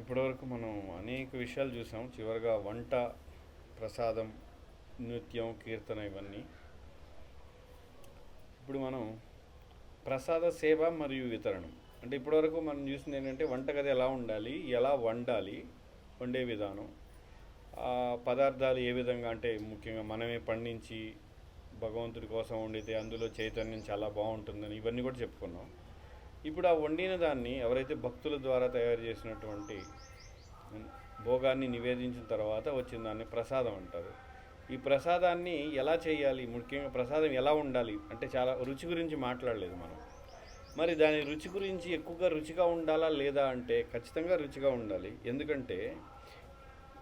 ఇప్పటివరకు మనం అనేక విషయాలు చూసాం. చివరిగా వంట ప్రసాదం నృత్యం కీర్తన ఇవన్నీ. ఇప్పుడు మనం ప్రసాద సేవ మరియు వితరణం. అంటే ఇప్పటివరకు మనం చూసింది ఏంటంటే వంటగది ఎలా ఉండాలి ఎలా వండాలి వండే విధానం. పదార్థాలు ఏ విధంగా అంటే ముఖ్యంగా మనమే పండించి భగవంతుడి కోసం వండితే అందులో చైతన్యం చాలా బాగుంటుందని ఇవన్నీ కూడా చెప్పుకున్నాం. ఇప్పుడు ఆ వండిన దాన్ని ఎవరైతే భక్తుల ద్వారా తయారు చేసినటువంటి భోగాన్ని నివేదించిన తర్వాత వచ్చిన దాన్ని ప్రసాదం అంటారు. ఈ ప్రసాదాన్ని ఎలా చేయాలి? ముఖ్యంగా ప్రసాదం ఎలా ఉండాలి? అంటే చాలా రుచి గురించి మాట్లాడలేదు మనం. మరి దాని రుచి గురించి ఎక్కువగా రుచిగా ఉండాలా లేదా అంటే ఖచ్చితంగా రుచిగా ఉండాలి. ఎందుకంటే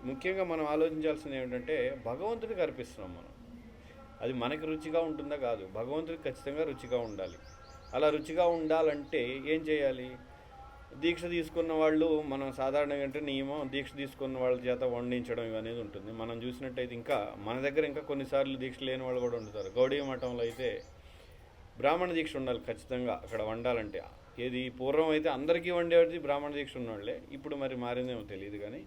ముఖ్యంగా మనం ఆలోచించాల్సింది ఏమిటంటే భగవంతుడికి అర్పిస్తున్నాం మనం. అది మనకి రుచిగా ఉంటుందా కాదు. భగవంతుడికి ఖచ్చితంగా రుచిగా ఉండాలి. అలా రుచిగా ఉండాలంటే ఏం చేయాలి? దీక్ష తీసుకున్న వాళ్ళు మనం సాధారణంగా అంటే నియమం దీక్ష తీసుకున్న వాళ్ళ చేత వండించడం ఇవనేది ఉంటుంది. మనం చూసినట్టయితే ఇంకా మన దగ్గర ఇంకా కొన్నిసార్లు దీక్ష లేని వాళ్ళు కూడా వండుతారు. గౌడీయ మఠంలో అయితే బ్రాహ్మణ దీక్ష ఉండాలి ఖచ్చితంగా అక్కడ వండాలంటే. ఏది పూర్వం అయితే అందరికీ వండేది బ్రాహ్మణ దీక్ష ఉన్నవాళ్ళే. ఇప్పుడు మరి మారిందేమో తెలియదు కానీ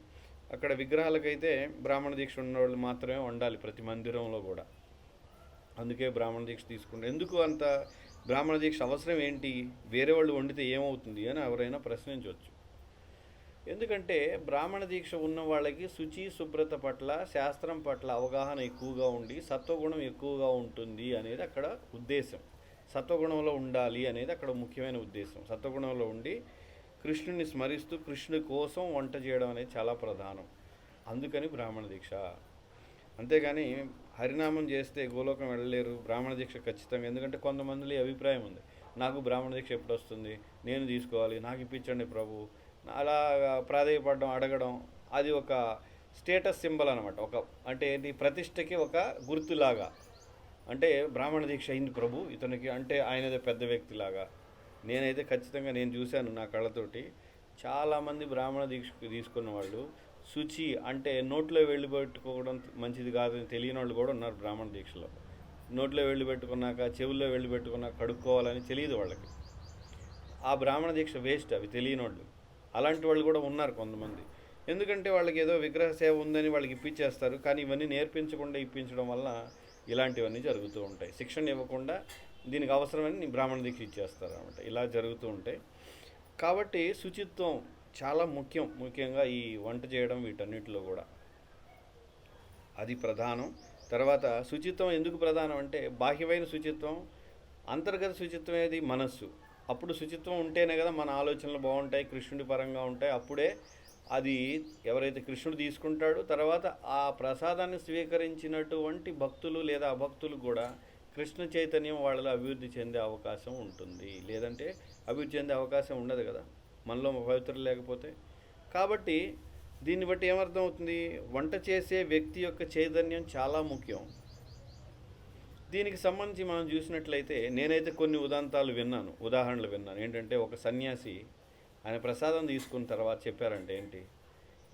అక్కడ విగ్రహాలకైతే బ్రాహ్మణ దీక్ష ఉన్నవాళ్ళు మాత్రమే వండాలి ప్రతి మందిరంలో కూడా. అందుకే బ్రాహ్మణ దీక్ష తీసుకుంటారు. ఎందుకు అంత బ్రాహ్మణ దీక్ష అవసరం ఏంటి? వేరే వాళ్ళు వండితే ఏమవుతుంది అని ఎవరైనా ప్రశ్నించవచ్చు. ఎందుకంటే బ్రాహ్మణ దీక్ష ఉన్న వాళ్ళకి శుచి శుభ్రత పట్ల శాస్త్రం పట్ల అవగాహన ఎక్కువగా ఉండి సత్వగుణం ఎక్కువగా ఉంటుంది అనేది అక్కడ ఉద్దేశం. సత్వగుణంలో ఉండాలి అనేది అక్కడ ముఖ్యమైన ఉద్దేశం. సత్వగుణంలో ఉండి కృష్ణుని స్మరిస్తూ కృష్ణుడి కోసం వంట చేయడం అనేది చాలా ప్రధానం. అందుకని బ్రాహ్మణ దీక్ష. అంతేగాని హరినామం చేస్తే గోలోకం వెళ్ళలేరు బ్రాహ్మణ దీక్ష ఖచ్చితంగా ఎందుకంటే కొంతమందిలో అభిప్రాయం ఉంది. నాకు బ్రాహ్మణ దీక్ష ఎప్పుడు వస్తుంది నేను తీసుకోవాలి నాకు ఇప్పించండి ప్రభు. అలా ప్రాధేయపడడం అడగడం అది ఒక స్టేటస్ సింబల్ అనమాట ఒక అంటే ఏంటి ప్రతిష్టకి ఒక గుర్తులాగా. అంటే బ్రాహ్మణ దీక్ష అయింది ప్రభు ఇతనికి అంటే ఆయనదే పెద్ద వ్యక్తిలాగా. నేనైతే ఖచ్చితంగా నేను చూశాను నా కళ్ళతోటి. చాలామంది బ్రాహ్మణ దీక్ష తీసుకున్న వాళ్ళు శుచి అంటే నోట్లో వెళ్ళి పెట్టుకోవడం మంచిది కాదని తెలియని వాళ్ళు కూడా ఉన్నారు బ్రాహ్మణ దీక్షలో. నోట్లో వెళ్ళి పెట్టుకున్నాక చెవుల్లో వెళ్ళి పెట్టుకున్నాక కడుక్కోవాలని తెలియదు వాళ్ళకి. ఆ బ్రాహ్మణ దీక్ష వేస్ట్ అవి తెలియని వాళ్ళు. అలాంటి వాళ్ళు కూడా ఉన్నారు కొంతమంది. ఎందుకంటే వాళ్ళకి ఏదో విగ్రహ సేవ ఉందని వాళ్ళకి ఇప్పించేస్తారు కానీ ఇవన్నీ నేర్పించకుండా ఇప్పించడం వల్ల ఇలాంటివన్నీ జరుగుతూ ఉంటాయి. శిక్షణ ఇవ్వకుండా దీనికి అవసరమని బ్రాహ్మణ దీక్ష ఇచ్చేస్తారు అనమాట ఇలా జరుగుతూ ఉంటాయి. కాబట్టి శుచిత్వం చాలా ముఖ్యం ముఖ్యంగా ఈ వంట చేయడం వీటన్నిటిలో కూడా. అది ప్రధానం. తర్వాత శుచిత్వం ఎందుకు ప్రధానం అంటే బాహ్యమైన శుచిత్వం అంతర్గత శుచిత్వం ఏది? మనస్సు. అప్పుడు శుచిత్వం ఉంటేనే కదా మన ఆలోచనలు బాగుంటాయి కృష్ణుడి పరంగా ఉంటాయి. అప్పుడే అది ఎవరైతే కృష్ణుడు తీసుకుంటాడో తర్వాత ఆ ప్రసాదాన్ని స్వీకరించినటువంటి భక్తులు లేదా అభక్తులు కూడా కృష్ణ చైతన్యం వాళ్ళలో అభివృద్ధి చెందే అవకాశం ఉంటుంది. లేదంటే అభివృద్ధి చెందే అవకాశం ఉండదు కదా. మనలో పవిత్రం లేకపోతే. కాబట్టి దీన్ని బట్టి ఏమర్థం అవుతుంది? వంట చేసే వ్యక్తి యొక్క చైతన్యం చాలా ముఖ్యం. దీనికి సంబంధించి మనం చూసినట్లయితే నేనైతే కొన్ని ఉదాంతాలు విన్నాను ఉదాహరణలు విన్నాను. ఏంటంటే ఒక సన్యాసి ఆయన ప్రసాదం తీసుకున్న తర్వాత చెప్పారంటే ఏంటి?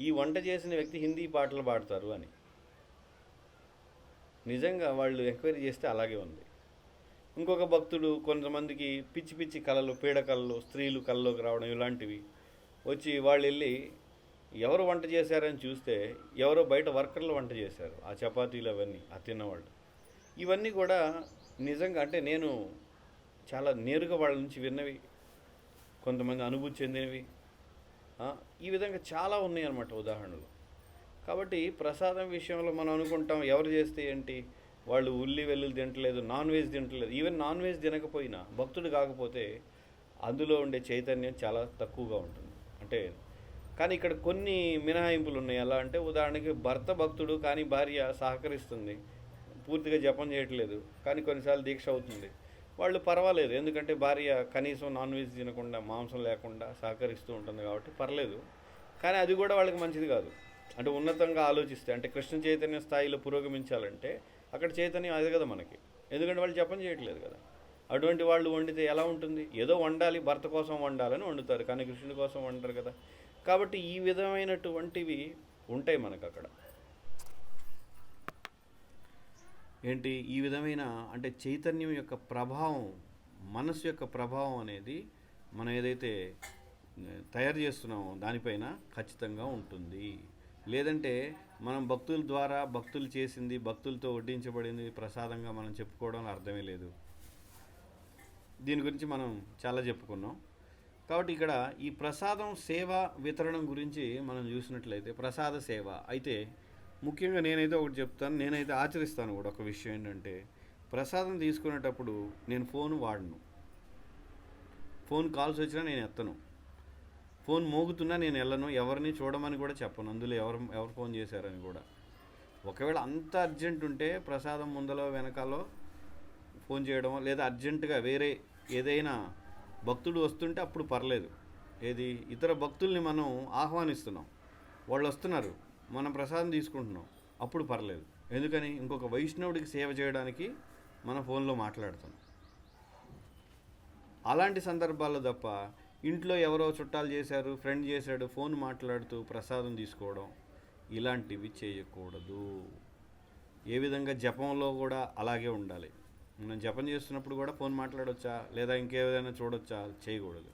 ఈ వంట చేసిన వ్యక్తి హిందీ పాటలు పాడతారు అని. నిజంగా వాళ్ళు ఎంక్వైరీ చేస్తే అలాగే ఉంది. ఇంకొక భక్తుడు కొంతమందికి పిచ్చి పిచ్చి కళలు పీడ కళలు స్త్రీలు కళ్ళలోకి రావడం ఇలాంటివి. వచ్చి వాళ్ళు వెళ్ళి ఎవరు వంట చేశారని చూస్తే ఎవరో బయట వర్కర్లు వంట చేశారు. ఆ చపాతీలు అవన్నీ ఆ తిన్నవాళ్ళు. ఇవన్నీ కూడా నిజంగా అంటే నేను చాలా నేరుగా వాళ్ళ నుంచి విన్నవి. కొంతమంది అనుభూతి చెందినవి. ఈ విధంగా చాలా ఉన్నాయి అన్నమాట ఉదాహరణలు. కాబట్టి ప్రసాదం విషయంలో మనం అనుకుంటాం ఎవరు చేస్తే ఏంటి? వాళ్ళు ఉల్లి వెల్లుల్లి తింటలేదు నాన్ వెజ్ తింటలేదు ఈవెన్ నాన్ వెజ్ తినకపోయినా భక్తుడు కాకపోతే అందులో ఉండే చైతన్యం చాలా తక్కువగా ఉంటుంది. అంటే కానీ ఇక్కడ కొన్ని మినహాయింపులు ఉన్నాయి. ఎలా అంటే ఉదాహరణకి భర్త భక్తుడు కానీ భార్య సహకరిస్తుంది పూర్తిగా జపం చేయట్లేదు కానీ కొన్నిసార్లు దీక్ష అవుతుంది. వాళ్ళు పర్వాలేదు ఎందుకంటే భార్య కనీసం నాన్ వెజ్ తినకుండా మాంసం లేకుండా సహకరిస్తూ ఉంటుంది కాబట్టి పర్లేదు. కానీ అది కూడా వాళ్ళకి మంచిది కాదు. అంటే ఉన్నతంగా ఆలోచిస్తే అంటే కృష్ణ చైతన్య స్థాయిలో పురోగమించాలంటే అక్కడ చైతన్యం అది కదా మనకి. ఎందుకంటే వాళ్ళు జపం చేయట్లేదు కదా. అటువంటి వాళ్ళు వండితే ఎలా ఉంటుంది? ఏదో వండాలి భర్త కోసం వండాలని వండుతారు కానీ కృష్ణుడి కోసం వండరు కదా. కాబట్టి ఈ విధమైనటువంటివి ఉంటాయి మనకు అక్కడ. ఏంటి? ఈ విధమైన అంటే చైతన్యం యొక్క ప్రభావం మనసు యొక్క ప్రభావం అనేది మనం ఏదైతే తయారు చేస్తున్నామో దానిపైన ఖచ్చితంగా ఉంటుంది. లేదంటే మనం భక్తుల ద్వారా భక్తులు చేసింది భక్తులతో వడ్డించబడింది ప్రసాదంగా మనం చెప్పుకోవడం అర్థమే లేదు. దీని గురించి మనం చాలా చెప్పుకున్నాం. కాబట్టి ఇక్కడ ఈ ప్రసాదం సేవ వితరణం గురించి మనం చూసినట్లయితే ప్రసాద సేవ అయితే ముఖ్యంగా నేనైతే ఒకటి చెప్తాను నేనైతే ఆచరిస్తాను కూడా ఒక విషయం ఏంటంటే ప్రసాదం తీసుకునేటప్పుడు నేను ఫోన్ వాడను. ఫోన్ కాల్స్ వచ్చినా నేను ఎత్తను. ఫోన్ మోగుతున్నా నేను వెళ్ళను ఎవరిని చూడమని కూడా చెప్పను. అందులో ఎవరు ఎవరు ఫోన్ చేశారని కూడా. ఒకవేళ అంత అర్జెంట్ ఉంటే ప్రసాదం ముందలో వెనకాలో ఫోన్ చేయడం లేదా అర్జెంటుగా వేరే ఏదైనా భక్తుడు వస్తుంటే అప్పుడు పర్లేదు. ఏది ఇతర భక్తుల్ని మనం ఆహ్వానిస్తున్నాం. వాళ్ళు వస్తున్నారు మనం ప్రసాదం తీసుకుంటున్నాం అప్పుడు పర్లేదు. ఎందుకని? ఇంకొక వైష్ణవుడికి సేవ చేయడానికి మన ఫోన్లో మాట్లాడుతున్నాం. అలాంటి సందర్భాల్లో తప్ప ఇంట్లో ఎవరో చుట్టాలు చేశారు ఫ్రెండ్ చేశాడు ఫోన్ మాట్లాడుతూ ప్రసాదం తీసుకోవడం ఇలాంటివి చేయకూడదు. ఏ విధంగా జపంలో కూడా అలాగే ఉండాలి. మనం జపం చేస్తున్నప్పుడు కూడా ఫోన్ మాట్లాడొచ్చా? లేదా ఇంకేదైనా చూడొచ్చా? చేయకూడదు.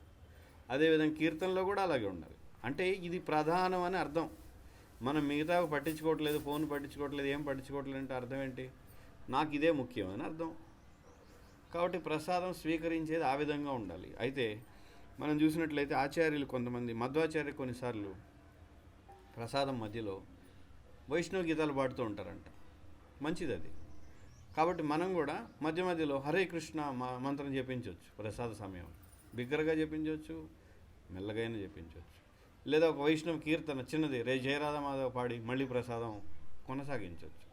అదేవిధంగా కీర్తనలో కూడా అలాగే ఉండాలి. అంటే ఇది ప్రధానం అని అర్థం. మనం మిగతా పట్టించుకోవట్లేదు ఫోన్ పట్టించుకోవట్లేదు ఏం పట్టించుకోవట్లేదు అంటే అర్థం ఏంటి? నాకు ఇదే ముఖ్యం అని అర్థం. కాబట్టి ప్రసాదం స్వీకరించేది ఆ విధంగా ఉండాలి. అయితే మనం చూసినట్లయితే ఆచార్యులు కొంతమంది మధ్వాచార్య కొన్నిసార్లు ప్రసాదం మధ్యలో వైష్ణవ గీతాలు పాడుతూ ఉంటారంట. మంచిది అది కాబట్టి మనం కూడా మధ్య మధ్యలో హరే కృష్ణ మ- మంత్రం జపించవచ్చు ప్రసాద సమయం బిగ్గరగా జపించవచ్చు మెల్లగైనా జపించవచ్చు లేదా ఒక వైష్ణవ కీర్తన చిన్నది రే జయరాధమాధవ పాడి మళ్ళీ ప్రసాదం కొనసాగించవచ్చు.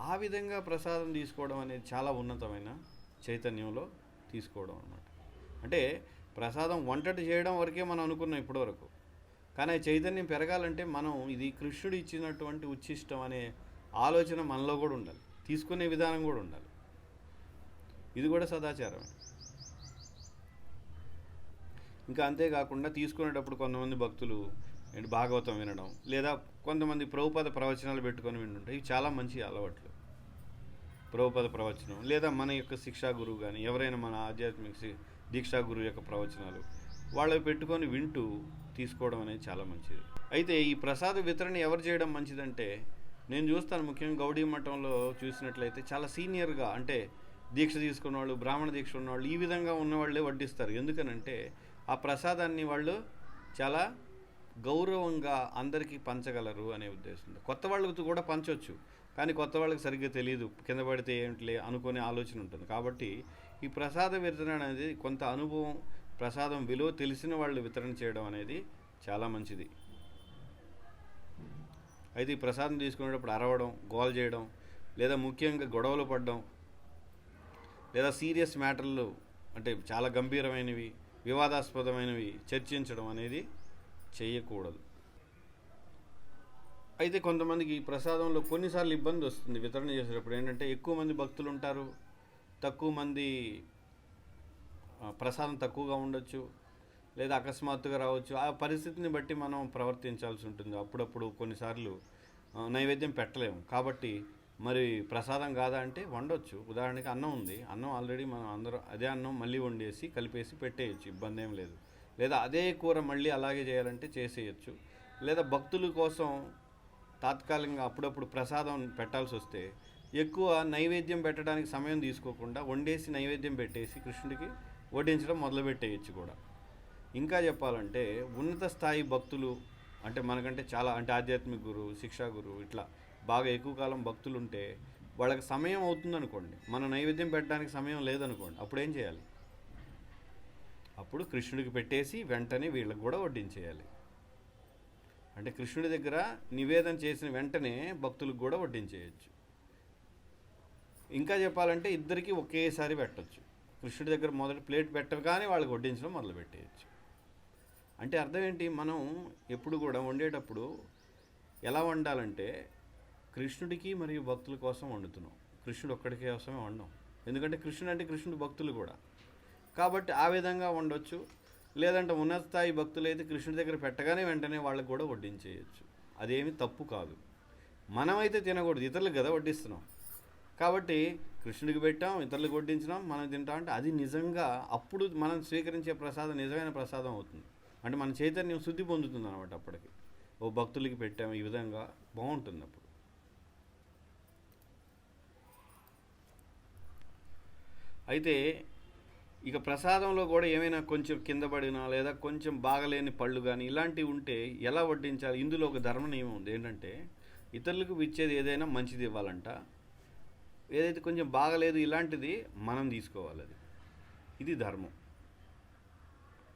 ఆ విధంగా ప్రసాదం తీసుకోవడం అనేది చాలా ఉన్నతమైన చైతన్యంలో తీసుకోవడం అన్నమాట. అంటే ప్రసాదం వంటటి చేయడం వరకే మనం అనుకున్నాం ఇప్పటివరకు. కానీ ఆ చైతన్యం పెరగాలంటే మనం ఇది కృష్ణుడు ఇచ్చినటువంటి ఉచ్ఛిష్టం అనే ఆలోచన మనలో కూడా ఉండాలి. తీసుకునే విధానం కూడా ఉండాలి. ఇది కూడా సదాచారం ఇంకా అంతేకాకుండా తీసుకునేటప్పుడు కొంతమంది భక్తులు భాగవతం వినడం లేదా కొంతమంది ప్రభుపద ప్రవచనాలు పెట్టుకొని వింటుంటే ఇవి చాలా మంచి అలవాట్లు. ప్రభుపద ప్రవచనం లేదా మన యొక్క శిక్షా గురువు కానీ ఎవరైనా మన ఆధ్యాత్మిక దీక్షా గురువు యొక్క ప్రవచనాలు వాళ్ళవి పెట్టుకొని వింటూ తీసుకోవడం అనేది చాలా మంచిది. అయితే ఈ ప్రసాద వితరణ ఎవరు చేయడం మంచిదంటే నేను చూస్తాను ముఖ్యంగా గౌడీ మఠంలో చూసినట్లయితే చాలా సీనియర్గా అంటే దీక్ష తీసుకున్న వాళ్ళు బ్రాహ్మణ దీక్ష ఉన్నవాళ్ళు ఈ విధంగా ఉన్నవాళ్ళే వడ్డిస్తారు. ఎందుకనంటే ఆ ప్రసాదాన్ని వాళ్ళు చాలా గౌరవంగా అందరికీ పంచగలరు అనే ఉద్దేశంతో. కొత్త వాళ్ళకి కూడా పంచవచ్చు కానీ కొత్త వాళ్ళకి సరిగ్గా తెలియదు కింద పడితే ఏంటిలే అనుకునే ఆలోచన ఉంటుంది. కాబట్టి ఈ ప్రసాద వితరణ అనేది కొంత అనుభవం ప్రసాదం విలువ తెలిసిన వాళ్ళు వితరణ చేయడం అనేది చాలా మంచిది. అయితే ఈ ప్రసాదం తీసుకునేటప్పుడు అరవడం గోల్ చేయడం లేదా ముఖ్యంగా గొడవలు పడడం లేదా సీరియస్ మ్యాటర్లు అంటే చాలా గంభీరమైనవి వివాదాస్పదమైనవి చర్చించడం అనేది చేయకూడదు. అయితే కొంతమందికి ఈ ప్రసాదంలో కొన్నిసార్లు ఇబ్బంది వస్తుంది వితరణ చేసేటప్పుడు. ఏంటంటే ఎక్కువ మంది భక్తులు ఉంటారు తక్కువ మంది ప్రసాదం తక్కువగా ఉండొచ్చు లేదా అకస్మాత్తుగా రావచ్చు. ఆ పరిస్థితిని బట్టి మనం ప్రవర్తించాల్సి ఉంటుంది. అప్పుడప్పుడు కొన్నిసార్లు నైవేద్యం పెట్టలేము. కాబట్టి మరి ప్రసాదం కాదా అంటే వండొచ్చు. ఉదాహరణకి అన్నం ఉంది. అన్నం ఆల్రెడీ మనం అందరూ అదే అన్నం మళ్ళీ వండేసి కలిపేసి పెట్టేయచ్చు. ఇబ్బంది ఏం లేదు. లేదా అదే కూర మళ్ళీ అలాగే చేయాలంటే చేసేయచ్చు. లేదా భక్తుల కోసం తాత్కాలికంగా అప్పుడప్పుడు ప్రసాదం పెట్టాల్సి వస్తే ఎక్కువ నైవేద్యం పెట్టడానికి సమయం తీసుకోకుండా వండేసి నైవేద్యం పెట్టేసి కృష్ణుడికి వడ్డించడం మొదలుపెట్టేయచ్చు కూడా. ఇంకా చెప్పాలంటే ఉన్నత స్థాయి భక్తులు అంటే మనకంటే చాలా అంటే ఆధ్యాత్మిక గురువు శిక్షా గురువు ఇట్లా బాగా ఎక్కువ కాలం భక్తులు ఉంటే వాళ్ళకి సమయం అవుతుంది అనుకోండి మన నైవేద్యం పెట్టడానికి సమయం లేదనుకోండి అప్పుడు ఏం చేయాలి? అప్పుడు కృష్ణుడికి పెట్టేసి వెంటనే వీళ్ళకి కూడా వడ్డించేయాలి. అంటే కృష్ణుడి దగ్గర నివేదన చేసిన వెంటనే భక్తులకు కూడా వడ్డించేయచ్చు. ఇంకా చెప్పాలంటే ఇద్దరికి ఒకేసారి పెట్టచ్చు. కృష్ణుడి దగ్గర మొదటి ప్లేట్ పెట్టగానే వాళ్ళకి వడ్డించడం మొదలు పెట్టేయచ్చు అంటే అర్థం ఏంటి? మనం ఎప్పుడు కూడా వండేటప్పుడు ఎలా వండాలంటే కృష్ణుడికి మరియు భక్తుల కోసం వండుతున్నాం. కృష్ణుడు ఒక్కడికే కోసమే వండం. ఎందుకంటే కృష్ణుడు అంటే కృష్ణుడు భక్తులు కూడా. కాబట్టి ఆ విధంగా వండొచ్చు. లేదంటే ఉన్నత స్థాయి భక్తులైతే కృష్ణుడి దగ్గర పెట్టగానే వెంటనే వాళ్ళకి కూడా వడ్డించేయచ్చు. అదేమి తప్పు కాదు. మనమైతే తినకూడదు. ఇతరులకు కదా వడ్డిస్తున్నాం. కాబట్టి కృష్ణుడికి పెట్టాం ఇతరులకు వడ్డించినాం మనం తింటాం అంటే అది నిజంగా అప్పుడు మనం స్వీకరించే ప్రసాదం నిజమైన ప్రసాదం అవుతుంది. అంటే మన చైతన్యం శుద్ధి పొందుతుంది అనమాట అప్పటికి. ఓ భక్తులకి పెట్టాము ఈ విధంగా బాగుంటుంది అప్పుడు. అయితే ఇక ప్రసాదంలో కూడా ఏమైనా కొంచెం కింద పడినా లేదా కొంచెం బాగలేని పళ్ళు కానీ ఇలాంటివి ఉంటే ఎలా వడ్డించాలి? ఇందులో ఒక ధర్మ నియమం ఉంది. ఏంటంటే ఇతరులకు ఇచ్చేది ఏదైనా మంచిది ఇవ్వాలంట. ఏదైతే కొంచెం బాగలేదు ఇలాంటిది మనం తీసుకోవాలి అది. ఇది ధర్మం.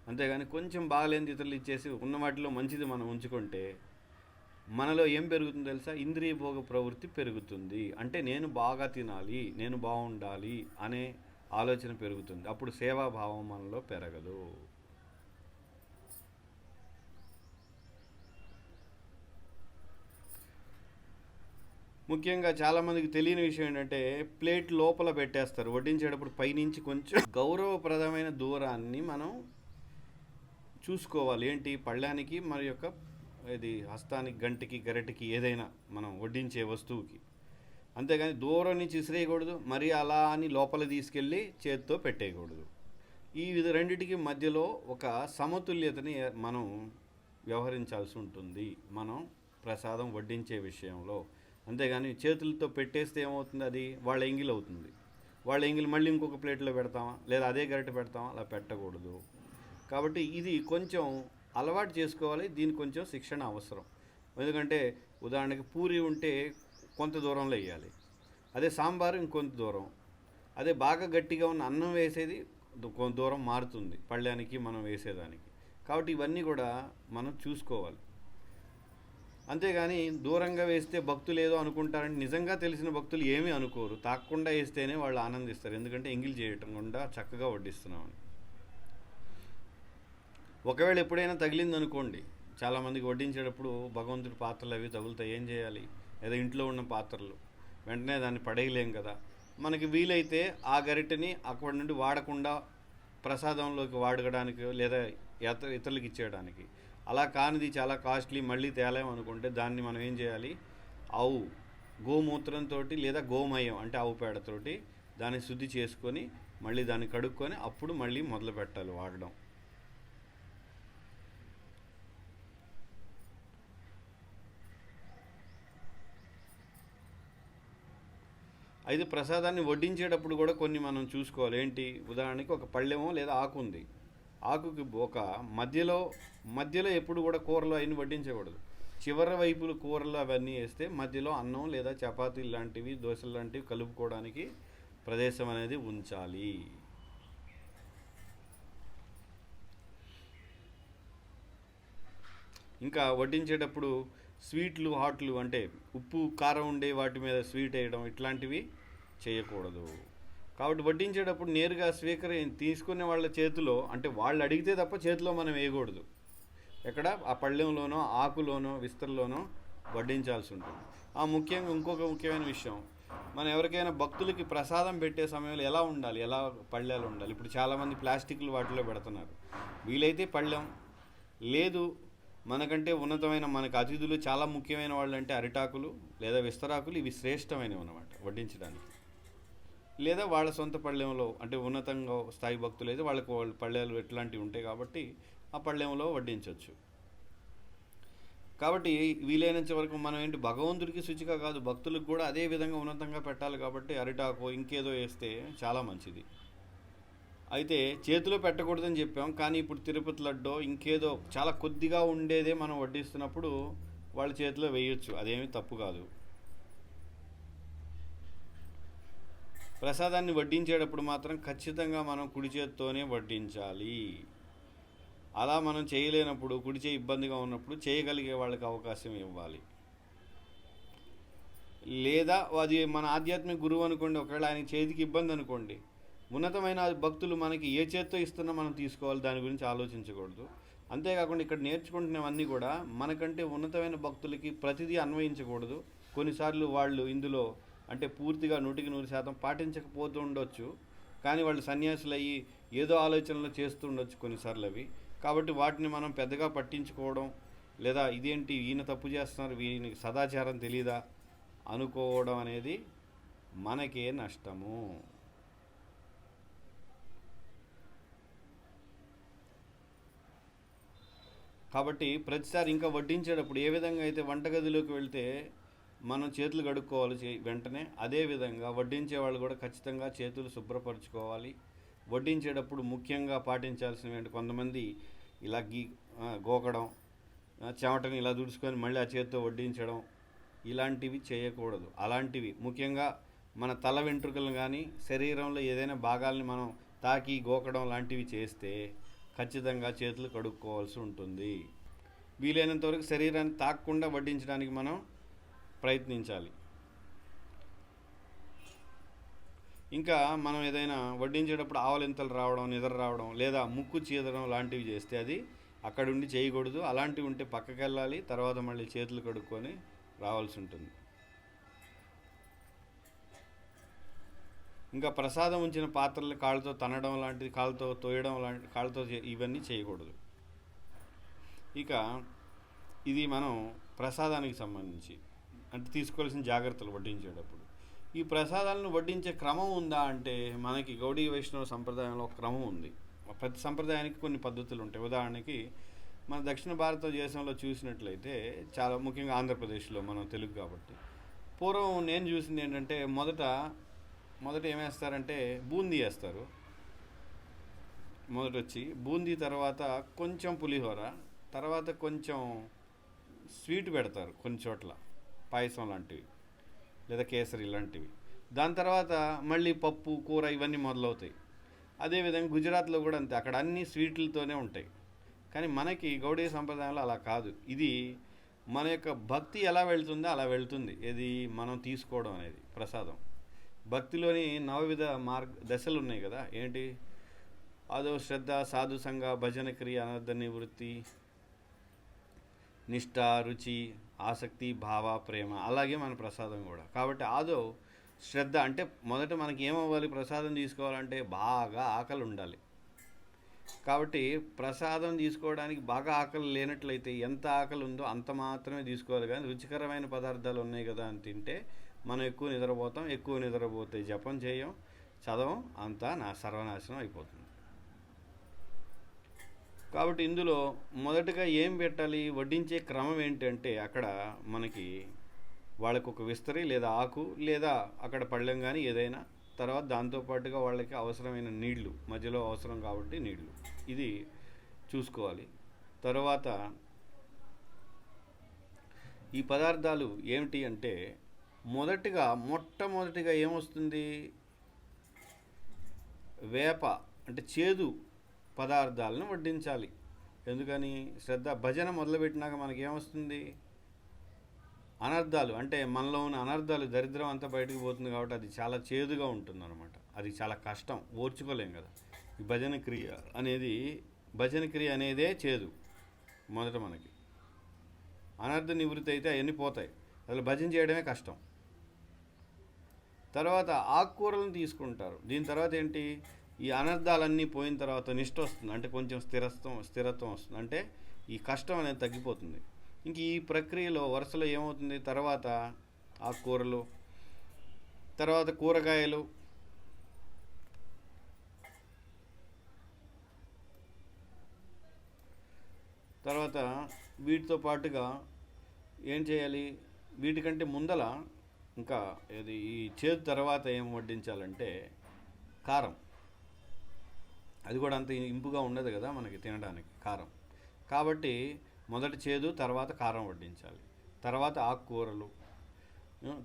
అంతేగాని కొంచెం బాగలేని ఇతరులు ఇచ్చేసి ఉన్న వాటిలో మంచిది మనం ఉంచుకుంటే మనలో ఏం పెరుగుతుంది తెలుసా? ఇంద్రియ భోగ ప్రవృత్తి పెరుగుతుంది. అంటే నేను బాగా తినాలి నేను బాగుండాలి అనే ఆలోచన పెరుగుతుంది. అప్పుడు సేవాభావం మనలో పెరగదు. ముఖ్యంగా చాలామందికి తెలియని విషయం ఏంటంటే ప్లేట్ లోపల పెట్టేస్తారు. వడ్డించేటప్పుడు పైనుంచి కొంచెం గౌరవప్రదమైన దూరాన్ని మనం చూసుకోవాలి. ఏంటి? పళ్ళానికి మరి యొక్క ఇది హస్తానికి గంటికి గరిటకి ఏదైనా మనం వడ్డించే వస్తువుకి. అంతేగాని దూరం నుంచి విసిరేయకూడదు మరి అలా అని లోపల తీసుకెళ్ళి చేత్తో పెట్టేయకూడదు. ఈ విధ రెండిటికి మధ్యలో ఒక సమతుల్యతని మనం వ్యవహరించాల్సి ఉంటుంది. మనం ప్రసాదం వడ్డించే విషయంలో. అంతేగాని చేతులతో పెట్టేస్తే ఏమవుతుంది? అది వాళ్ళ ఎంగిల్ అవుతుంది. వాళ్ళ ఎంగిల్ మళ్ళీ ఇంకొక ప్లేట్లో పెడతామా? లేదా అదే గరిటె పెడతామా? అలా పెట్టకూడదు. కాబట్టి ఇది కొంచెం అలవాటు చేసుకోవాలి. దీనికి కొంచెం శిక్షణ అవసరం. ఎందుకంటే ఉదాహరణకి పూరి ఉంటే కొంత దూరంలో వేయాలి. అదే సాంబారు ఇంకొంత దూరం. అదే బాగా గట్టిగా ఉన్న అన్నం వేసేది కొంత దూరం మారుతుంది. పళ్ళానికి మనం వేసేదానికి. కాబట్టి ఇవన్నీ కూడా మనం చూసుకోవాలి. అంతేగాని దూరంగా వేస్తే భక్తులు ఏదో అనుకుంటారని నిజంగా తెలిసిన భక్తులు ఏమీ అనుకోరు. తాకుండా వేస్తేనే వాళ్ళు ఆనందిస్తారు. ఎందుకంటే ఎంగిల్ చేయటం గుండా చక్కగా వడ్డిస్తున్నామని. ఒకవేళ ఎప్పుడైనా తగిలిందనుకోండి చాలామందికి వడ్డించేటప్పుడు భగవంతుడి పాత్రలు అవి తగులుతాయి. ఏం చేయాలి? లేదా ఇంట్లో ఉన్న పాత్రలు. వెంటనే దాన్ని పడేయలేం కదా. మనకి వీలైతే ఆ గరిటెని అక్కడి నుండి వాడకుండా ప్రసాదంలోకి వాడడానికి లేదా ఇతరులకు ఇచ్చేయడానికి అలా కానిది చాలా కాస్ట్లీ మళ్ళీ తేలేం అనుకుంటే దాన్ని మనం ఏం చేయాలి? ఆవు గోమూత్రంతో లేదా గోమయం అంటే ఆవు పేడతోటి దాన్ని శుద్ధి చేసుకొని మళ్ళీ దాన్ని కడుక్కొని అప్పుడు మళ్ళీ మొదలు పెట్టాలి వాడడం. అయితే ప్రసాదాన్ని వడ్డించేటప్పుడు కూడా కొన్ని మనం చూసుకోవాలి. ఏంటి? ఉదాహరణకి ఒక పళ్ళెమో లేదా ఆకు ఉంది ఆకుకి ఒక మధ్యలో మధ్యలో ఎప్పుడు కూడా కూరలు అవన్నీ వడ్డించకూడదు. చివరి వైపులు కూరలు అవన్నీ వేస్తే మధ్యలో అన్నం లేదా చపాతీ లాంటివి దోశలు లాంటివి కలుపుకోవడానికి ప్రదేశం అనేది ఉంచాలి. ఇంకా వడ్డించేటప్పుడు స్వీట్లు హాట్లు అంటే ఉప్పు కారం ఉండే వాటి మీద స్వీట్ వేయడం ఇట్లాంటివి చేయకూడదు. కాబట్టి వడ్డించేటప్పుడు నేరుగా స్వీకరి తీసుకునే వాళ్ళ చేతిలో అంటే వాళ్ళు అడిగితే తప్ప చేతిలో మనం వేయకూడదు. ఎక్కడ? ఆ పళ్ళెంలోనో ఆకులోనో విస్తరలోనో వడ్డించాల్సి ఉంటుంది. ఆ ముఖ్యంగా ఇంకొక ముఖ్యమైన విషయం మనం ఎవరికైనా భక్తులకి ప్రసాదం పెట్టే సమయంలో ఎలా ఉండాలి? ఎలా పళ్ళెలు ఉండాలి? ఇప్పుడు చాలామంది ప్లాస్టిక్లు వాటిలో పెడుతున్నారు. వీలైతే పళ్ళెం లేదు మనకంటే ఉన్నతమైన మనకు అతిథులు చాలా ముఖ్యమైన వాళ్ళు అంటే అరిటాకులు లేదా విస్తరాకులు ఇవి శ్రేష్టమైనవి అన్నమాట వడ్డించడానికి. లేదా వాళ్ళ సొంత పళ్ళెంలో అంటే ఉన్నతంగా స్థాయి భక్తులు అయితే వాళ్ళకి వాళ్ళ పళ్ళెలు ఎట్లాంటివి ఉంటాయి కాబట్టి ఆ పళ్ళెంలో వడ్డించవచ్చు. కాబట్టి వీలైనంత వరకు మనం ఏంటి భగవంతుడికి శుచిగా కాదు భక్తులకు కూడా అదే విధంగా ఉన్నతంగా పెట్టాలి కాబట్టి అరిటాకు ఇంకేదో వేస్తే చాలా మంచిది. అయితే చేతిలో పెట్టకూడదని చెప్పాం కానీ ఇప్పుడు తిరుపతి లడ్డో ఇంకేదో చాలా కొద్దిగా ఉండేదే మనం వడ్డిస్తున్నప్పుడు వాళ్ళ చేతిలో వేయొచ్చు అదేమీ తప్పు కాదు. ప్రసాదాన్ని వడ్డించేటప్పుడు మాత్రం ఖచ్చితంగా మనం కుడి చేత్తోనే వడ్డించాలి. అలా మనం చేయలేనప్పుడు కుడి చేయి ఇబ్బందిగా ఉన్నప్పుడు చేయగలిగే వాళ్ళకి అవకాశం ఇవ్వాలి. లేదా అది మన ఆధ్యాత్మిక గురువు అనుకోండి ఒకవేళ ఆయన చేతికి ఇబ్బంది అనుకోండి ఉన్నతమైన భక్తులు మనకి ఏ చేత్తో ఇస్తున్నా మనం తీసుకోవాలి దాని గురించి ఆలోచించకూడదు. అంతేకాకుండా ఇక్కడ నేర్చుకుంటున్నవన్నీ కూడా మనకంటే ఉన్నతమైన భక్తులకి ప్రతిదీ అన్వయించకూడదు. కొన్నిసార్లు వాళ్ళు ఇందులో అంటే పూర్తిగా నూటికి నూరు శాతం పాటించకపోతూ ఉండొచ్చు. కానీ వాళ్ళు సన్యాసులు అయ్యి ఏదో ఆలోచనలు చేస్తూ ఉండొచ్చు కొన్నిసార్లు అవి. కాబట్టి వాటిని మనం పెద్దగా పట్టించుకోవడం లేదా ఇదేంటి ఈయన తప్పు చేస్తున్నారు వీనికి సదాచారం తెలీదా అనుకోవడం అనేది మనకే నష్టము. కాబట్టి ప్రతిసారి ఇంకా వడ్డించేటప్పుడు ఏ విధంగా అయితే వంటగదిలోకి వెళ్తే మనం చేతులు కడుక్కోవాలి వెంటనే అదే విధంగా వడ్డించే వాళ్ళు కూడా ఖచ్చితంగా చేతులు శుభ్రపరచుకోవాలి. వడ్డించేటప్పుడు ముఖ్యంగా పాటించాల్సినవి ఏంటి కొంతమంది ఇలా గీ గోకడం చెమటని ఇలా దుడుచుకొని మళ్ళీ ఆ చేతితో వడ్డించడం ఇలాంటివి చేయకూడదు. అలాంటివి ముఖ్యంగా మన తల వెంట్రుకలు కానీ శరీరంలో ఏదైనా భాగాల్ని మనం తాకి గోకడం లాంటివి చేస్తే ఖచ్చితంగా చేతులు కడుక్కోవాల్సి ఉంటుంది. వీలైనంతవరకు శరీరాన్ని తాకకుండా వడ్డించడానికి మనం ప్రయత్నించాలి. ఇంకా మనం ఏదైనా వడ్డించేటప్పుడు ఆవలింతలు రావడం నిద్ర రావడం లేదా ముక్కు చీదడం లాంటివి చేస్తే అది అక్కడ ఉండి చేయకూడదు. అలాంటివి ఉంటే పక్కకి వెళ్ళాలి తర్వాత మళ్ళీ చేతులు కడుక్కొని రావాల్సి ఉంటుంది. ఇంకా ప్రసాదం ఉంచిన పాత్రలు కాళ్ళతో తనడం లాంటిది కాళ్ళతో తోయడం లాంటి కాళ్ళతో చే- ఇవన్నీ చేయకూడదు. ఇక ఇది మనం ప్రసాదానికి సంబంధించి. అంటే తీసుకోవాల్సిన జాగ్రత్తలు వడ్డించేటప్పుడు. ఈ ప్రసాదాలను వడ్డించే క్రమం ఉందా అంటే మనకి గౌడీ వైష్ణవ సంప్రదాయంలో ఒక క్రమం ఉంది. ప్రతి సంప్రదాయానికి కొన్ని పద్ధతులు ఉంటాయి. ఉదాహరణకి మన దక్షిణ భారతదేశంలో చూసినట్లయితే చాలా ముఖ్యంగా ఆంధ్రప్రదేశ్లో మనం తెలుగు కాబట్టి. పూర్వం నేను చూసింది ఏంటంటే మొదట మొదట ఏమేస్తారంటే బూందీ వేస్తారు. మొదట వచ్చి బూందీ తర్వాత కొంచెం పులిహోర తర్వాత కొంచెం స్వీట్ పెడతారు కొన్ని చోట్ల. పాయసం లాంటివి లేదా కేసరి లాంటివి. దాని తర్వాత మళ్ళీ పప్పు కూర ఇవన్నీ మొదలవుతాయి. అదేవిధంగా గుజరాత్లో కూడా అంతే. అక్కడ అన్ని స్వీట్లతోనే ఉంటాయి. కానీ మనకి గౌడీ సంప్రదాయంలో అలా కాదు. ఇది మన యొక్క భక్తి ఎలా వెళ్తుందో అలా వెళ్తుంది. ఇది మనం తీసుకోవడం అనేది ప్రసాదం. భక్తిలోని నవవిధ మార్గ దశలు ఉన్నాయి కదా. ఏంటి? అదో శ్రద్ధ సాధు సంఘ భజన క్రియ అనర్థ నివృత్తి నిష్ఠ రుచి ఆసక్తి భావ ప్రేమ అలాగే మన ప్రసాదం కూడా. కాబట్టి ఆదో శ్రద్ధ అంటే మొదట మనకి ఏమవ్వాలి? ప్రసాదం తీసుకోవాలంటే బాగా ఆకలి ఉండాలి. కాబట్టి ప్రసాదం తీసుకోవడానికి బాగా ఆకలి లేనట్లయితే ఎంత ఆకలి ఉందో అంత మాత్రమే తీసుకోవాలి. కానీ రుచికరమైన పదార్థాలు ఉన్నాయి కదా అని తింటే మనం ఎక్కువ నిద్రపోతాం ఎక్కువ నిద్రపోతే జపం చేయం చదవం అంతా నా సర్వనాశనం అయిపోతుంది. కాబట్టి ఇందులో మొదటగా ఏం పెట్టాలి? వడ్డించే క్రమం ఏంటంటే అక్కడ మనకి వాళ్ళకు ఒక విస్తరి లేదా ఆకు లేదా అక్కడ పళ్ళెం కానీ ఏదైనా తర్వాత దాంతోపాటుగా వాళ్ళకి అవసరమైన నీళ్ళు మధ్యలో అవసరం కాబట్టి నీళ్ళు. ఇది చూసుకోవాలి. తర్వాత ఈ పదార్థాలు ఏమిటి అంటే మొదటిగా మొట్టమొదటిగా ఏమొస్తుంది? వేప అంటే చేదు పదార్థాలను వడ్డించాలి. ఎందుకని? శ్రద్ధ భజన మొదలుపెట్టినాక మనకి ఏమొస్తుంది అనర్థాలు అంటే మనలో ఉన్న అనర్థాలు దరిద్రం అంతా బయటకు పోతుంది కాబట్టి అది చాలా చేదుగా ఉంటుంది అనమాట అది చాలా కష్టం ఓర్చుకోలేం కదా. ఈ భజన క్రియ అనేది భజన క్రియ అనేదే చేదు మొదట మనకి. అనర్థ నివృత్తి అయితే అవన్నీ పోతాయి. అసలు భజన చేయడమే కష్టం. తర్వాత ఆకుకూరలను తీసుకుంటారు. దీని తర్వాత ఏంటి? ఈ అనర్థాలన్నీ పోయిన తర్వాత నిష్ట వస్తుంది. అంటే కొంచెం స్థిరత్వం స్థిరత్వం వస్తుంది. అంటే ఈ కష్టం అనేది తగ్గిపోతుంది. ఇంక ఈ ప్రక్రియలో వరుసలో ఏమవుతుంది? తర్వాత ఆకుకూరలు తర్వాత కూరగాయలు తర్వాత వీటితో పాటుగా ఏం చేయాలి? వీటికంటే ముందల ఇంకా ఇది ఈ చేదు తర్వాత ఏం వడ్డించాలంటే కారం. అది కూడా అంత ఇంపుగా ఉండదు కదా మనకి తినడానికి కారం. కాబట్టి మొదట చేదు తర్వాత కారం వడ్డించాలి. తర్వాత ఆకుకూరలు.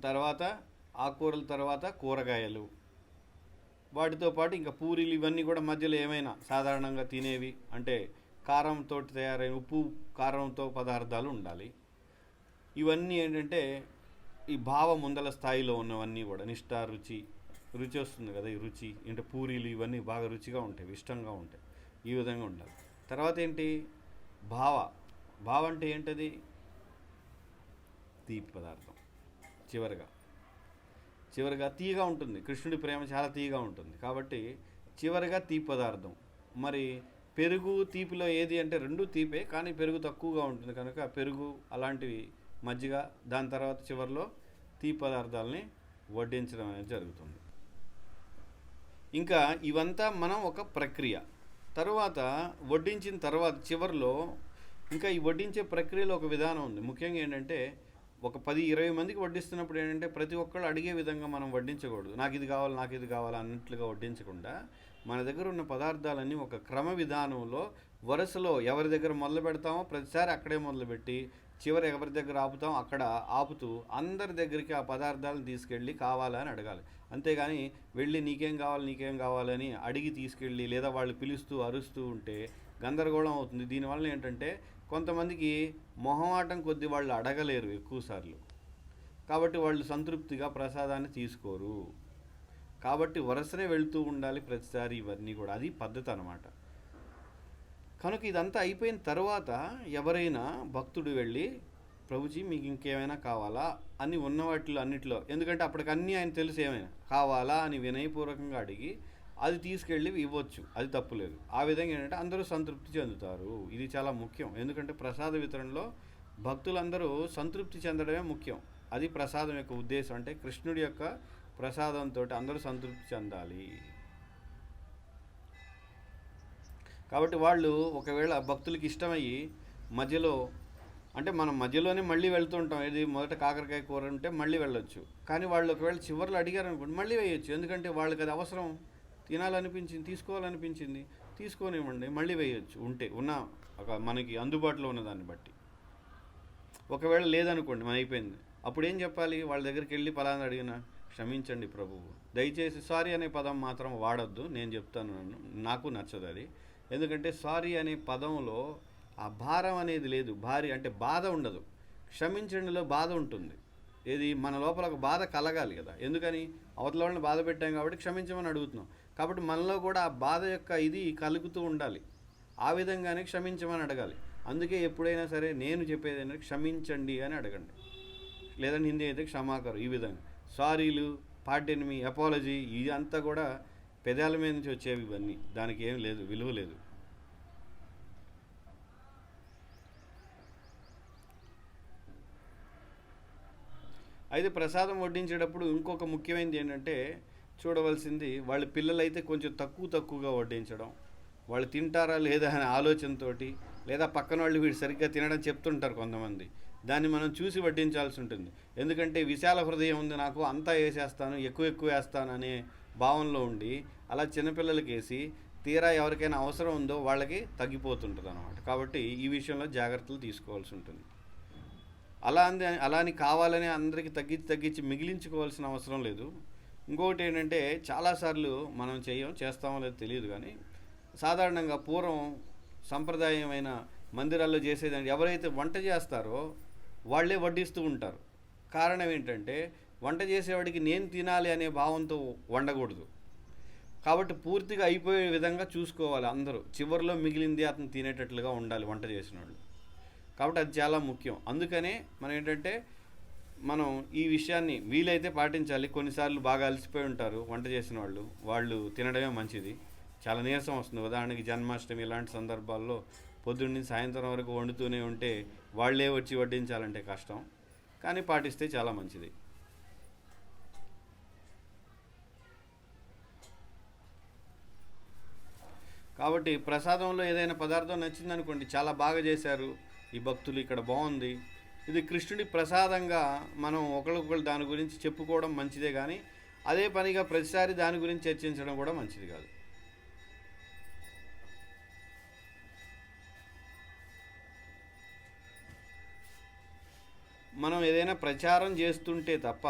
తర్వాత ఆకుకూరల తర్వాత కూరగాయలు. వాటితో పాటు ఇంకా పూరీలు ఇవన్నీ కూడా మధ్యలో ఏమైనా సాధారణంగా తినేవి అంటే కారంతో తయారైన ఉప్పు కారంతో పదార్థాలు ఉండాలి. ఇవన్నీ ఏంటంటే ఈ భావ ముందల స్థాయిలో ఉన్నవన్నీ కూడా. నిష్ఠ రుచి రుచి వస్తుంది కదా ఈ రుచి. అంటే పూరీలు ఇవన్నీ బాగా రుచిగా ఉంటాయి ఇష్టంగా ఉంటాయి. ఈ విధంగా ఉండాలి. తర్వాత ఏంటి? భావ. భావ అంటే ఏంటది? తీపి పదార్థం. చివరిగా. చివరిగా తీయగా ఉంటుంది. కృష్ణుడి ప్రేమ చాలా తీయగా ఉంటుంది. కాబట్టి చివరిగా తీపి పదార్థం. మరి పెరుగు తీపిలో ఏది అంటే రెండు తీపే కానీ పెరుగు తక్కువగా ఉంటుంది కనుక పెరుగు అలాంటివి మజ్జిగ దాని తర్వాత చివరిలో తీపి పదార్థాలని వడ్డించడం అనేది జరుగుతుంది. ఇంకా ఇవంతా మనం ఒక ప్రక్రియ. తరువాత వడ్డించిన తర్వాత చివరిలో ఇంకా ఈ వడ్డించే ప్రక్రియలో ఒక విధానం ఉంది. ముఖ్యంగా ఏంటంటే ఒక పది ఇరవై మందికి వడ్డిస్తున్నప్పుడు ఏంటంటే ప్రతి ఒక్కళ్ళు అడిగే విధంగా మనం వడ్డించకూడదు. నాకు ఇది కావాలి నాకు ఇది కావాలి అన్నట్లుగా వడ్డించకుండా మన దగ్గర ఉన్న పదార్థాలన్నీ ఒక క్రమ విధానంలో వరుసలో ఎవరి దగ్గర మొదలు పెడతామో ప్రతిసారి అక్కడే మొదలుపెట్టి చివరి ఎవరి దగ్గర ఆపుతాం అక్కడ ఆపుతూ అందరి దగ్గరికి ఆ పదార్థాలను తీసుకెళ్ళి కావాలని అడగాలి. అంతేగాని వెళ్ళి నీకేం కావాలి నీకేం కావాలని అడిగి తీసుకెళ్ళి లేదా వాళ్ళు పిలుస్తూ అరుస్తూ ఉంటే గందరగోళం అవుతుంది. దీనివల్ల ఏంటంటే కొంతమందికి మొహమాటం కొద్ది వాళ్ళు అడగలేరు ఎక్కువసార్లు కాబట్టి వాళ్ళు సంతృప్తిగా ప్రసాదాన్ని తీసుకోరు. కాబట్టి వరుసనే వెళ్తూ ఉండాలి ప్రతిసారి ఇవన్నీ కూడా. అది పద్ధతి అనమాట కనుక ఇదంతా అయిపోయిన తర్వాత ఎవరైనా భక్తుడు వెళ్ళి ప్రభుజీ మీకు ఇంకేమైనా కావాలా? అని ఉన్న వాటిలో అన్నిటిలో. ఎందుకంటే అప్పటికన్నీ ఆయన తెలుసు ఏమైనా. కావాలా? అని వినయపూర్వకంగా అడిగి అది తీసుకెళ్ళి ఇవ్వచ్చు. అది తప్పులేదు ఆ విధంగా ఏంటంటే అందరూ సంతృప్తి చెందుతారు. ఇది చాలా ముఖ్యం. ఎందుకంటే ప్రసాద వితరణలో భక్తులందరూ సంతృప్తి చెందడమే ముఖ్యం. అది ప్రసాదం యొక్క ఉద్దేశం. అంటే కృష్ణుడి యొక్క ప్రసాదంతో అందరూ సంతృప్తి చెందాలి. కాబట్టి వాళ్ళు ఒకవేళ భక్తులకి ఇష్టమయ్యి మధ్యలో అంటే మనం మధ్యలోనే మళ్ళీ వెళ్తుంటాం. ఇది మొదట కాకరకాయ కూర ఉంటే మళ్ళీ వెళ్ళొచ్చు. కానీ వాళ్ళు ఒకవేళ చివర్లో అడిగారు అనుకోండి మళ్ళీ వేయొచ్చు. ఎందుకంటే వాళ్ళకి అది అవసరం. తినాలనిపించింది తీసుకోవాలనిపించింది తీసుకోనివ్వండి మళ్ళీ వేయొచ్చు. ఉంటే ఉన్న ఒక మనకి అందుబాటులో ఉన్న దాన్ని బట్టి. ఒకవేళ లేదనుకోండి మన అయిపోయింది. అప్పుడు ఏం చెప్పాలి? వాళ్ళ దగ్గరికి వెళ్ళి పలానా అడిగిన క్షమించండి ప్రభువు. దయచేసి సారీ అనే పదం మాత్రం వాడొద్దు. నేను చెప్తాను నాకు నచ్చదు అది. ఎందుకంటే సారీ అనే పదంలో ఆ భారం అనేది లేదు. భారీ అంటే బాధ ఉండదు. క్షమించండిలో బాధ ఉంటుంది. ఏది? మన లోపల ఒక బాధ కలగాలి కదా. ఎందుకని? అవతల వాళ్ళని బాధ పెట్టాం కాబట్టి క్షమించమని అడుగుతున్నాం. కాబట్టి మనలో కూడా ఆ బాధ యొక్క ఇది కలుగుతూ ఉండాలి. ఆ విధంగానే క్షమించమని అడగాలి. అందుకే ఎప్పుడైనా సరే నేను చెప్పేది ఏంటంటే క్షమించండి అని అడగండి. లేదంటే హిందీ అయితే క్షమాకరు. ఈ విధంగా సారీలు పార్టీని ఎనిమి అపాలజీ ఇదంతా కూడా పెదాల మీద నుంచి వచ్చేవి ఇవన్నీ. దానికి ఏం లేదు విలువ లేదు. అయితే ప్రసాదం వడ్డించేటప్పుడు ఇంకొక ముఖ్యమైనది ఏంటంటే చూడవలసింది వాళ్ళ పిల్లలైతే కొంచెం తక్కువ తక్కువగా వడ్డించడం. వాళ్ళు తింటారా లేదా అనే ఆలోచనతోటి లేదా పక్కన వాళ్ళు వీడు సరిగ్గా తినడం చెప్తుంటారు కొంతమంది. దాన్ని మనం చూసి వడ్డించాల్సి ఉంటుంది. ఎందుకంటే విశాల హృదయం ఉంది నాకు అంతా వేసేస్తాను ఎక్కువ ఎక్కువ వేస్తాను అనే భావంలో ఉండి అలా చిన్నపిల్లలకి వేసి తీరా ఎవరికైనా అవసరం ఉందో వాళ్ళకి తగ్గిపోతుంటుంది అనమాట కాబట్టి ఈ విషయంలో జాగ్రత్తలు తీసుకోవాల్సి ఉంటుంది. అలా అంది అలా అని కావాలని అందరికీ తగ్గించి తగ్గించి మిగిలించుకోవాల్సిన అవసరం లేదు. ఇంకొకటి ఏంటంటే చాలాసార్లు మనం చేయం చేస్తామో లేదో తెలియదు కానీ సాధారణంగా పూర్వం సంప్రదాయమైన మందిరాల్లో చేసేదండి ఎవరైతే వంట చేస్తారో వాళ్ళే వడ్డిస్తూ ఉంటారు. కారణం ఏంటంటే వంట చేసేవాడికి నేను తినాలి అనే భావంతో వండకూడదు. కాబట్టి పూర్తిగా అయిపోయే విధంగా చూసుకోవాలి అందరూ. చివరిలో మిగిలింది అతను తినేటట్లుగా ఉండాలి వంట చేసిన వాళ్ళు కాబట్టి అది చాలా ముఖ్యం. అందుకనే మనం ఏంటంటే మనం ఈ విషయాన్ని వీలైతే పాటించాలి. కొన్నిసార్లు బాగా అలసిపోయి ఉంటారు వంట చేసిన వాళ్ళు వాళ్ళు తినడమే మంచిది. చాలా నీరసం వస్తుంది. ఉదాహరణకి జన్మాష్టమి ఇలాంటి సందర్భాల్లో పొద్దున్న సాయంత్రం వరకు వండుతూనే ఉంటే వాళ్ళే వచ్చి వడ్డించాలంటే కష్టం. కానీ పాటిస్తే చాలా మంచిది. కాబట్టి ప్రసాదంలో ఏదైనా పదార్థం నచ్చిందనుకోండి చాలా బాగా చేశారు. ఈ భక్తులు ఇక్కడ బాగుంది. ఇది కృష్ణుడి ప్రసాదంగా మనం ఒకరికొకరు దాని గురించి చెప్పుకోవడం మంచిదే కానీ అదే పనిగా ప్రతిసారి దాని గురించి చర్చించడం కూడా మంచిది కాదు. మనం ఏదైనా ప్రచారం చేస్తుంటే తప్ప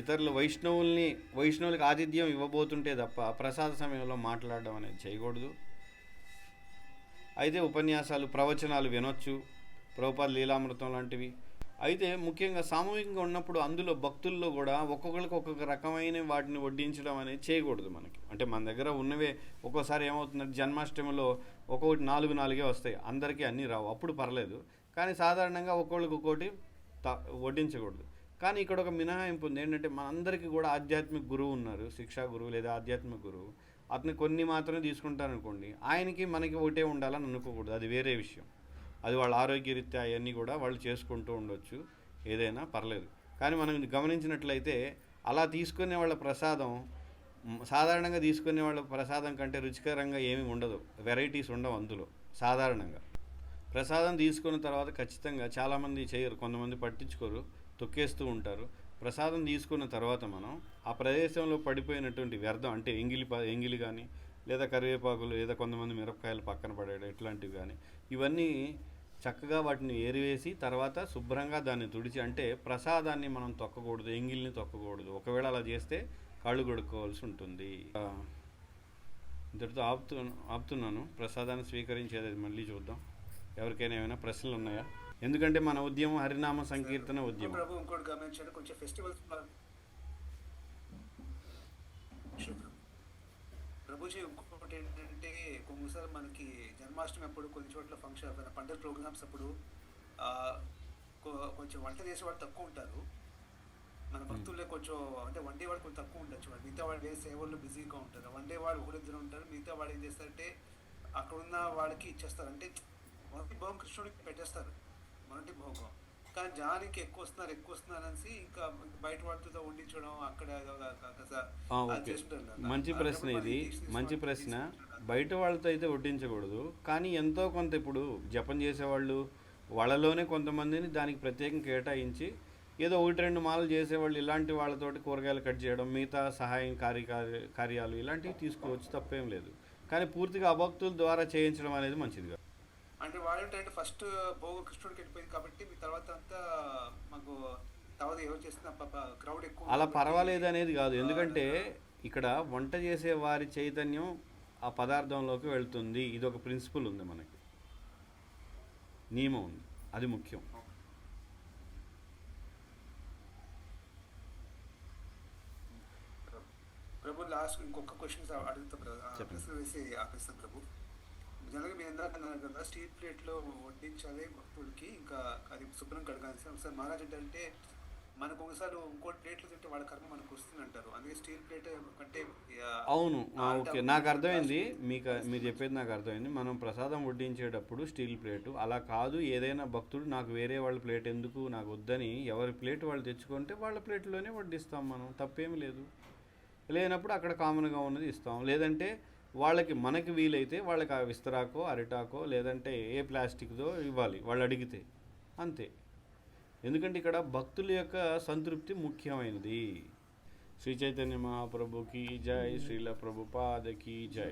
ఇతరులు వైష్ణవుల్ని వైష్ణవులకు ఆతిథ్యం ఇవ్వబోతుంటే తప్ప ప్రసాద సమయంలో మాట్లాడడం అనేది చేయకూడదు. అయితే ఉపన్యాసాలు ప్రవచనాలు వినొచ్చు. ప్రభుపాద లీలామృతం లాంటివి. అయితే ముఖ్యంగా సామూహికంగా ఉన్నప్పుడు అందులో భక్తుల్లో కూడా ఒక్కొక్కరికి ఒక్కొక్క రకమైన వాటిని వడ్డించడం అనేది చేయకూడదు మనకి. అంటే మన దగ్గర ఉన్నవే ఒక్కోసారి ఏమవుతుందంటే జన్మాష్టమిలో ఒక్కొక్కటి నాలుగు నాలుగే వస్తాయి. అందరికీ అన్నీ రావు. అప్పుడు పర్లేదు. కానీ సాధారణంగా ఒక్కొక్కరికి ఒక్కోటి త వడ్డించకూడదు. కానీ ఇక్కడ ఒక మినహాయింపు ఉంది. ఏంటంటే మనందరికీ కూడా ఆధ్యాత్మిక గురువు ఉన్నారు. శిక్షా గురువు లేదా ఆధ్యాత్మిక గురువు. అతను కొన్ని మాత్రమే తీసుకుంటారనుకోండి ఆయనకి మనకి ఒకటే ఉండాలని అనుకోకూడదు. అది వేరే విషయం. అది వాళ్ళ ఆరోగ్యరీత్యా అవన్నీ కూడా వాళ్ళు చేసుకుంటూ ఉండొచ్చు. ఏదైనా పర్లేదు. కానీ మనం గమనించినట్లయితే అలా తీసుకునే వాళ్ళ ప్రసాదం సాధారణంగా తీసుకునే వాళ్ళ ప్రసాదం కంటే రుచికరంగా ఏమీ ఉండదు. వెరైటీస్ ఉండవు అందులో సాధారణంగా. ప్రసాదం తీసుకున్న తర్వాత ఖచ్చితంగా చాలామంది చేయరు. కొంతమంది పట్టించుకోరు. తొక్కేస్తూ ఉంటారు. ప్రసాదం తీసుకున్న తర్వాత మనం ఆ ప్రదేశంలో పడిపోయినటువంటి వ్యర్థం అంటే ఎంగిలి ప- ఎంగిలి కానీ లేదా కరివేపాకులు లేదా కొంతమంది మిరపకాయలు పక్కన పడేయడం ఇట్లాంటివి కానీ ఇవన్నీ చక్కగా వాటిని ఏరివేసి తర్వాత శుభ్రంగా దాన్ని తుడిచి అంటే ప్రసాదాన్ని మనం తొక్కకూడదు ఎంగిల్ని తొక్కకూడదు. ఒకవేళ అలా చేస్తే కాళ్ళు కొడుకోవాల్సి ఉంటుంది. ఇంతటితో ఆపుతు ఆపుతున్నాను. ప్రసాదాన్ని స్వీకరించేది మళ్ళీ చూద్దాం. ఎవరికైనా ఏమైనా ప్రశ్నలు ఉన్నాయా? ఎందుకంటే మన ఉద్యమం హరినామ సంకీర్తన ఉద్యమం. ప్రభు ఇంకోటి గమనించండి కొంచెం ఫెస్టివల్స్ ప్రభుజీ ఇంకొకటి ఏంటంటే కొన్నిసార్లు మనకి జన్మాష్టమి అప్పుడు కొన్ని చోట్ల ఫంక్షన్ పండుగ ప్రోగ్రామ్స్ అప్పుడు కొంచెం వంట చేసే వాళ్ళు తక్కువ ఉంటారు. మన భక్తుల్లో కొంచెం అంటే వండే వాళ్ళు కొంచెం తక్కువ ఉండొచ్చు. వాళ్ళు మిగతా వాళ్ళు వేరే సేవల్లో బిజీగా ఉంటారు వండే వాళ్ళు ఒకరిద్దరు ఉంటారు. మిగతా వాళ్ళు ఏం చేస్తారంటే అక్కడ ఉన్న వాళ్ళకి ఇచ్చేస్తారు. అంటే మొదటి భోగం కృష్ణుడికి పెట్టేస్తారు. మొదటి భోగం. కానీ జానికి ఎక్కువ వస్తున్నారు ఎక్కువ వస్తున్నారు అనేసి ఇంకా బయట వాళ్ళతో వండించడం అక్కడ. మంచి ప్రశ్న ఇది. మంచి ప్రశ్న. బయట వాళ్ళతో అయితే వడ్డించకూడదు. కానీ ఎంతో కొంత ఇప్పుడు జపం చేసేవాళ్ళు వాళ్ళలోనే కొంతమందిని దానికి ప్రత్యేకంగా కేటాయించి ఏదో ఒకటి రెండు మాలలు చేసేవాళ్ళు ఇలాంటి వాళ్ళతోటి కూరగాయలు కట్ చేయడం మిగతా సహాయం కార్య కార్య- కార్యాలు ఇలాంటివి తీసుకోవచ్చు తప్పేం లేదు. కానీ పూర్తిగా అభక్తుల ద్వారా చేయించడం అనేది మంచిది కాదు. అంటే వాళ్ళు ఏంటంటే ఫస్ట్ భోగ కృష్ణుడికి వెళ్ళిపోయింది కాబట్టి మీ తర్వాత అంతా మాకు తర్వాత ఎవరు చేసిన క్రౌడ్ ఎక్కువ అలా పర్వాలేదు అనేది కాదు. ఎందుకంటే ఇక్కడ వంట చేసే వారి చైతన్యం ఆ పదార్థంలోకి వెళ్తుంది. ఇది ఒక ప్రిన్సిపల్ ఉంది మనకి. నియమం ఉంది. అది ముఖ్యం. ప్రభు లాస్ట్ ఇంకొక క్వశ్చన్ అడుగుతా ప్రభు. ఆ, చెప్పండి. ప్రశ్న వేసి ఆపేస్తాం ప్రభు. జనరల్గా మీరు ఇందాక అన్నారు కదా స్టీల్ ప్లేట్లో వడ్డించాలి భక్తులకి ఇంకా అది శుభ్రం కడగాలి సార్ ఒకసారి మహారాజ్ ఏంటంటే మనకు ఒకసారి ఇంకోటి ప్లేట్లు తింటే వాళ్ళ కర్మ మనకు వస్తుంది అంటారు. అందుకే స్టీల్ ప్లేట్ కంటే ఆ, అవును ఓకే. నాకు అర్థమైంది. మీకు మీరు చెప్పేది నాకు అర్థమైంది. మనం ప్రసాదం వడ్డించేటప్పుడు స్టీల్ ప్లేటు. అలా కాదు ఏదైనా భక్తుడు నాకు వేరే వాళ్ళ ప్లేట్ ఎందుకు నాకు వద్దని ఎవరి ప్లేట్ వాళ్ళు తెచ్చుకుంటే వాళ్ళ ప్లేట్లోనే వడ్డిస్తాం మనం. తప్పేమి లేదు. లేనప్పుడు అక్కడ కామన్గా ఉన్నది ఇస్తాం. లేదంటే వాళ్ళకి మనకి వీలైతే వాళ్ళకి ఆ విస్తరాకో అరిటాకో లేదంటే ఏ ప్లాస్టిక్దో ఇవ్వాలి వాళ్ళు అడిగితే. అంతే. ఎందుకంటే ఇక్కడ భక్తుల యొక్క సంతృప్తి ముఖ్యమైనది. శ్రీ చైతన్య మహాప్రభుకి జై శ్రీల ప్రభుపాదకి జై.